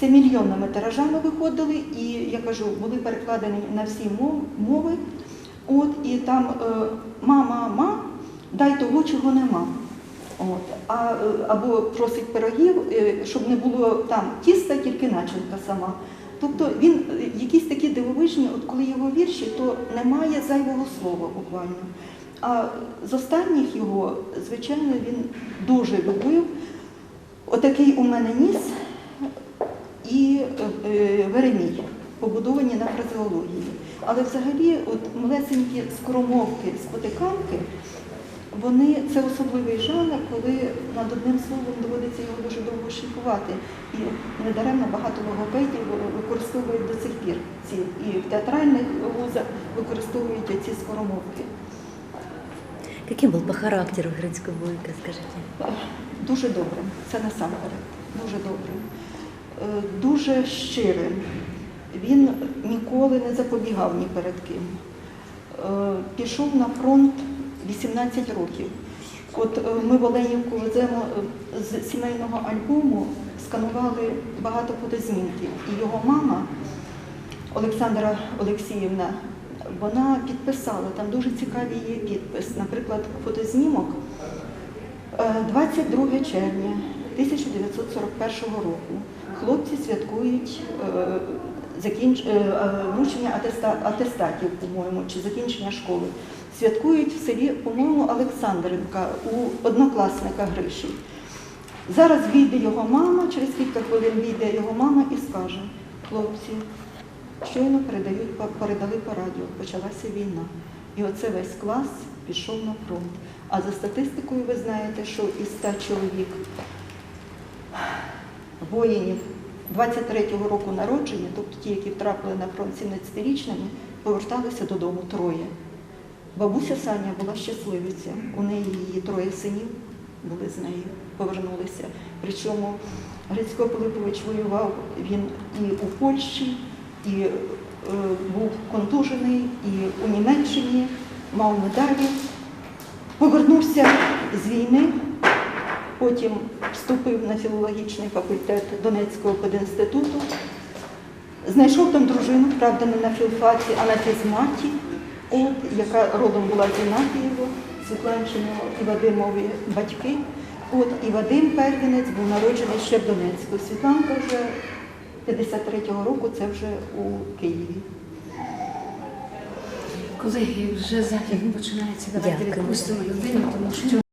Це мільйонними тиражами виходили, і я кажу, були перекладені на всі мови. От і там е, мама, ма, дай того, чого нема. От, а, е, або просить пирогів, е, щоб не було там тіста, тільки начинка сама. Тобто він якісь такі дивовижні, от коли його вірші, то немає зайвого слова буквально. А з останніх його, звичайно, він дуже любив. Отакий у мене ніс і е, е, Веремій, побудовані на фразеології. Але взагалі, от малесенькі скоромовки, спотиканки, вони це особливий жанр, коли над одним словом доводиться його дуже довго шліфувати. І недаремно багато логопедів використовують до сих пір ці і в театральних вузах використовують ці скоромовки. Каким был по характеру Грицького Бойка, скажите? Дуже добрим, це насамперед, дуже добрим, дуже щирим. Він ніколи не запобігав ні перед ким. Е, Пішов на фронт 18 років. От е, ми в Оленівку веземо е, з сімейного альбому, сканували багато фотознімків. І його мама Олександра Олексіївна, вона підписала, там дуже цікавий є підпис. Наприклад, фотознімок Е, 22 червня 1941 року хлопці святкують е, закінч... е, е, вручення атестатів, по-моєму, чи закінчення школи. Святкують в селі, по-моєму, Олександрівка у однокласника Гриші. Зараз війде його мама, через кілька хвилин війде його мама і скаже, хлопці, щойно передають, передали по радіо, почалася війна. І оце весь клас пішов на фронт. А за статистикою ви знаєте, що із 100 чоловік воїнів 23-го року народження, тобто ті, які втрапили на фронт 17-річними, поверталися додому троє. Бабуся Саня була щасливиця. У неї її троє синів були з нею, повернулися. Причому Грицько Пилипович воював він і у Польщі, і е, був контужений, і у Німеччині, мав медалі. Повернувся з війни, потім вступив на філологічний факультет Донецького пединституту. Знайшов там дружину, правда, не на філфаці, а на фізматі, от, яка родом була з Ігнатієво, Світланчиного і Вадимові батьки. От, і Вадим Первінець був народжений ще в Донецьку. Світланка вже 53-го року, це вже у Києві. Колеги, вже захід починається. Давайте відпустимо людину, тому що